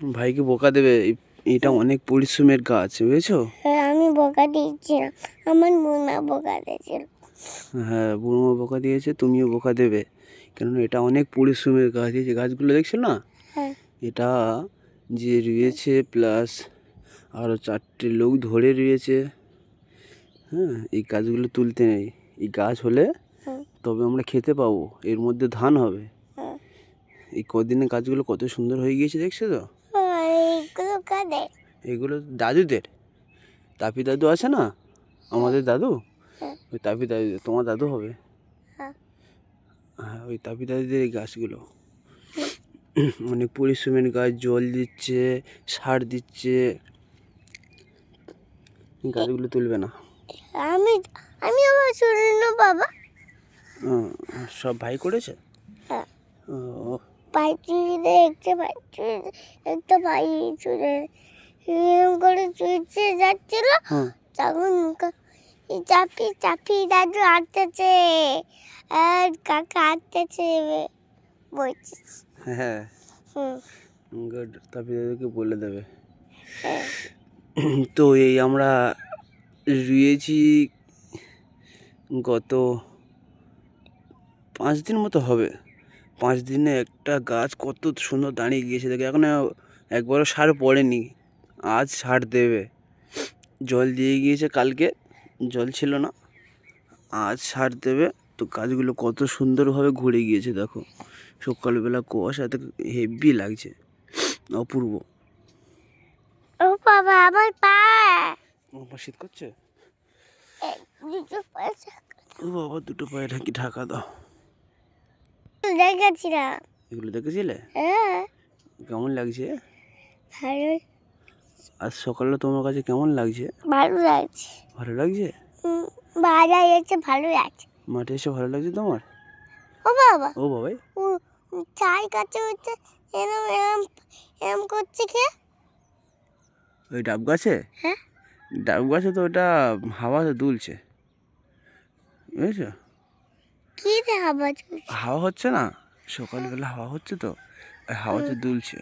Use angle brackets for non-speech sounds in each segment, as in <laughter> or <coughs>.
ভাইকে বোকা দেবে এটা অনেক পরিশ্রমের গাছ বুঝেছ? হ্যাঁ আমি বোকা দিচ্ছি না আমার মুনা বোকা দিয়েছিল। হ্যাঁ বুড়ো বোকা দিয়েছে তুমিও বোকা দেবে। কেননা এটা অনেক পরিশ্রমের গাছ এই যে গাছগুলো দেখছ না? হ্যাঁ। এটা যে রয়েছে প্লাস আরও চারটে লোক ধরে রয়েছে। হ্যাঁ এই গাছগুলো তুলতে নেই। এই গাছ হলে তবে আমরা খেতে পাবো এর মধ্যে ধান হবে। হ্যাঁ। এই কদিনে গাছগুলো কত সুন্দর হয়ে গিয়েছে দেখছ তো? কাদের? এগুলো দাদুদের। তাপি দাদু আছে না? আমাদের দাদু? হ্যাঁ। ওই তাপি দাদু তোমার দাদু হবে। হ্যাঁ। হ্যাঁ ওই তাপি দাদুদের এই গাছগুলো। অনেক পরিশ্রমের গাছ জল দিচ্ছে সার দিচ্ছে। গাছগুলো তুলবে না। আমি আমি আবার শুনি বাবা। সব ভাই করেছে? হ্যাঁ পাইপ চুরিতে একটা পাইপ চুরি একটা পাই চুরে এরকম করে চুরছে যাচ্ছিল। হ্যাঁ। তখন চাপি চাপি দাদু হাঁটতেছে। আর কাকা হাঁটতেছে বলছে হ্যাঁ। গুড তাপি দাদুকে বলে দেবে। হ্যাঁ। তো এই আমরা রুয়েছি গত পাঁচ দিন মতো হবে। পাঁচ দিনে একটা গাছ কত সুন্দর দাঁড়িয়ে গিয়েছে দেখে। এখন একবারও সার পড়েনি। আজ সার দেবে। জল দিয়ে গিয়েছে কালকে। জল ছিল না। আজ সার দেবে। তো গাছগুলো কত সুন্দরভাবে ঘুরে গিয়েছে দেখো। সকালবেলা কুয়াশাতে হেভি লাগছে। অপূর্ব। ও বাবা আমার পা। আমার শীত করছে? ও বাবা দুটো পায়ে ঢাকি ঢাকা দাও। দেখেছিলাম। এগুলো দেখেছিলে? হ্যাঁ। কেমন লাগছে? ভালো। আজ সকালে তোমার কাছে কেমন লাগছে? ভালো লাগছে। ভালো লাগছে? বাজার এসে ভালো লাগছে। মাঠে এসে ভালো লাগছে তোমার? ও বাবা। ও বাবাই। ও চাই কাছে হচ্ছে এরম এরম এরম করছে কে? ওই ডাব গাছে? হ্যাঁ। ডাব গাছে তো ওটা হাওয়াতে দুলছে। বুঝেছ? কি হাবা চলছে হাওয়া হচ্ছে না? সকালবেলা হাওয়া হচ্ছে তো হাওয়াতে দুলছে।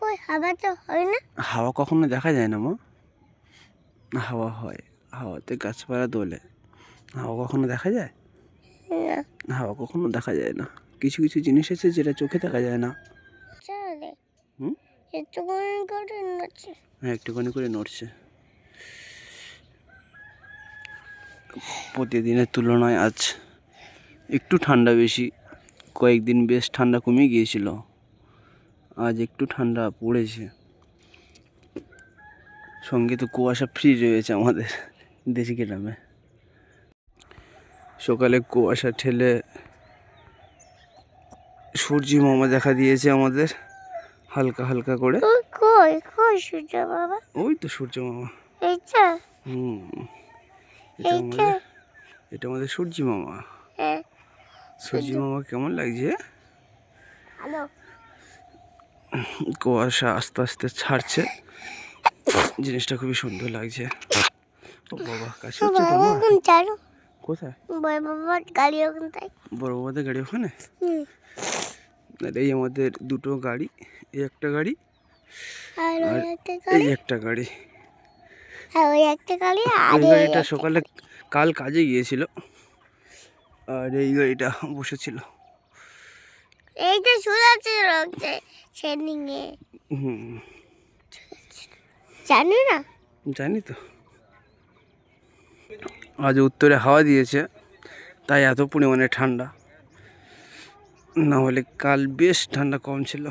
কই হাবা তো হয় না? হাওয়া কখনো দেখা যায় না মা? হাওয়া হয় হাওয়াতে গাছপালা দোলে। হাওয়া কখনো দেখা যায়? না। হাওয়া কখনো দেখা যায় না। কিছু কিছু জিনিস আছে যেটা চোখে দেখা যায় না। করে করে হ্যাঁ একটুখানি করে নড়ছে। প্রতিদিনের তুলনায় আজ একটু ঠান্ডা বেশি। কয়েকদিন বেশ ঠান্ডা কমে গিয়েছিল। আজ একটু ঠান্ডা পড়েছে। সঙ্গে তো কুয়াশা ফ্রি রয়েছে আমাদের দেশি গ্রামে। সকালে কুয়াশা ঠেলে সূর্যি মামা দেখা দিয়েছে আমাদের হালকা হালকা করে। কই কই কই সূর্য বাবা ওই তো সূর্য মামা। এইটা? হুম। এটা আমাদের এটা আমাদের সূর্যি মামা। সূর্যি মামা কেমন লাগছে? কুয়াশা আস্তে আস্তে ছাড়ছে। জিনিসটা খুবই সুন্দর লাগছে। ও বাবা কাছে হচ্ছে তোমার? কোথায়? বই বাবার গাড়ি ওখানে বড় বাবাদের গাড়ি ওখানে? আর এই আমাদের দুটো গাড়ি এই একটা গাড়ি আর এই একটা গাড়ি। আর ওই একটা গাড়ি আর গাড়িটা সকালে কাল কাজে গিয়েছিল। আর এই গাড়িটা বসেছিল। এইটা ট্রেনিংয়ে হুম। জানি না। জানি তো। আজ উত্তরে হাওয়া দিয়েছে তাই এত পরিমাণে ঠান্ডা। না হলে কাল বেশ ঠান্ডা কম ছিল।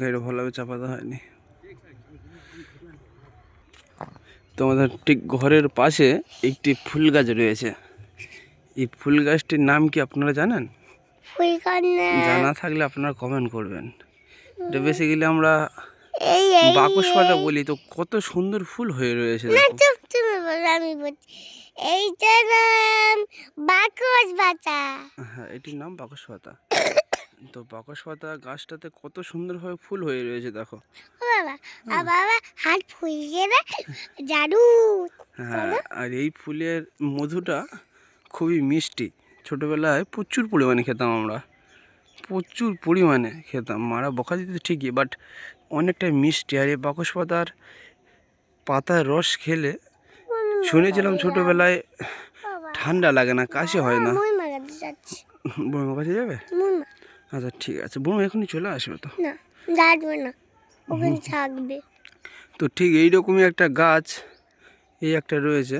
গাড়ি ভালোভাবে চাপাতে হয়নি। তোমাদের ঠিক ঘরের পাশে একটি ফুল গাছ রয়েছে। এই ফুল গাছটির নাম কি আপনারা জানেন? জানা থাকলে আপনারা কমেন্ট করবেন। এটা বেসিক্যালি আমরা বাকস পাতা বলি তো কত সুন্দর ফুল হয়ে রয়েছে আমি বলছি এইটা নাম বাকস বাতা হ্যাঁ এটির নাম বাকস পাতা তো বাকস পাতা গাছটাতে কত সুন্দরভাবে ফুল হয়ে রয়েছে দেখো। বাবা আর বাবা হাত ফুলিয়ে জাদু। হ্যাঁ আর এই ফুলের মধুটা খুবই মিষ্টি। ছোটোবেলায় প্রচুর পরিমাণে খেতাম আমরা। প্রচুর পরিমাণে খেতাম। মারা বকা দিত ঠিকই বাট অনেকটা মিষ্টি। আর এই বাকস পাতার পাতার রস খেলে শুনেছিলাম ছোটোবেলায় ঠান্ডা লাগে না কাশি হয় না। বুড়োর কাছে যাবে? আচ্ছা ঠিক আছে। বুড়ো এখনই চলে আসবে তো? না থাকবে। তো ঠিক এইরকমই একটা গাছ এই একটা রয়েছে।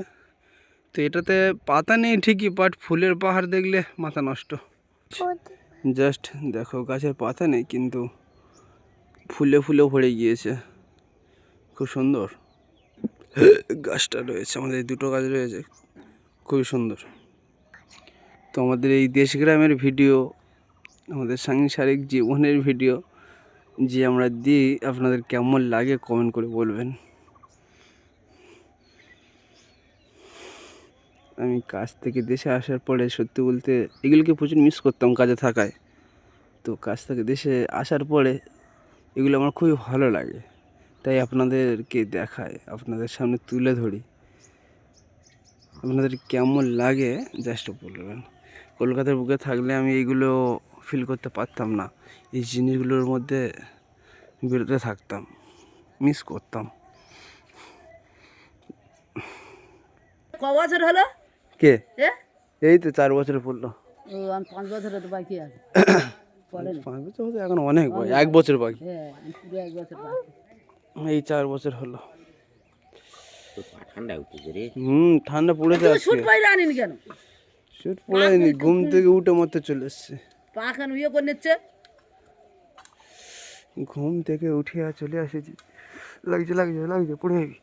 তো এটাতে পাতা নেই ঠিকই বাট ফুলের পাহাড় দেখলে মাথা নষ্ট। জাস্ট দেখো, গাছের পাতা নেই, কিন্তু ফুলে ফুলে ভরে গিয়েছে। খুব সুন্দর। গাছটা রয়েছে, আমাদের দুটো গাছ রয়েছে। খুবই সুন্দর। তো আমাদের এই দেশ গ্রামের ভিডিও, আমাদের সাংসারিক জীবনের ভিডিও, যে আমরা দিই, আপনাদের কেমন লাগে কমেন্ট করে বলবেন। আমি কাজ থেকে দেশে আসার পরে সত্যি বলতে এগুলোকে প্রচুর মিস করতাম কাজে থাকায়। তো কাজ থেকে দেশে আসার পরে এগুলো আমার খুবই ভালো লাগে। তাই আপনাদেরকে দেখায়, আপনাদের সামনে তুলে ধরি। আপনাদের কেমন লাগে? জাস্ট বলবেন। কলকাতার বুকে থাকলে আমি এইগুলো ফিল করতে পারতাম না। এই জিনিসগুলোর মধ্যে বেরোতে থাকতাম মিস করতাম। ক হলো? কে? এই তো চার বছর পড়ল। ও আমি পাঁচ বছর তো বাকি আছে। <coughs> পাঁচ বছর হতে এখন অনেক বয়স এক বছর বাকি। হ্যাঁ আমি পুরো এক বছর বাকি। এই চার বছর হলো। ঠান্ডা উঠেছে রে। হুম ঠান্ডা পড়েছে তুমি আজকে। শুট বাইরে আনিনি কেন? শুট ঘুম থেকে উঠে মতো চলে এসছে। পা কেন ইয়ে করে নিচ্ছে? ঘুম থেকে উঠে চলে আসেছি। লাগছে লাগছে লাগছে পড়ে যাবি।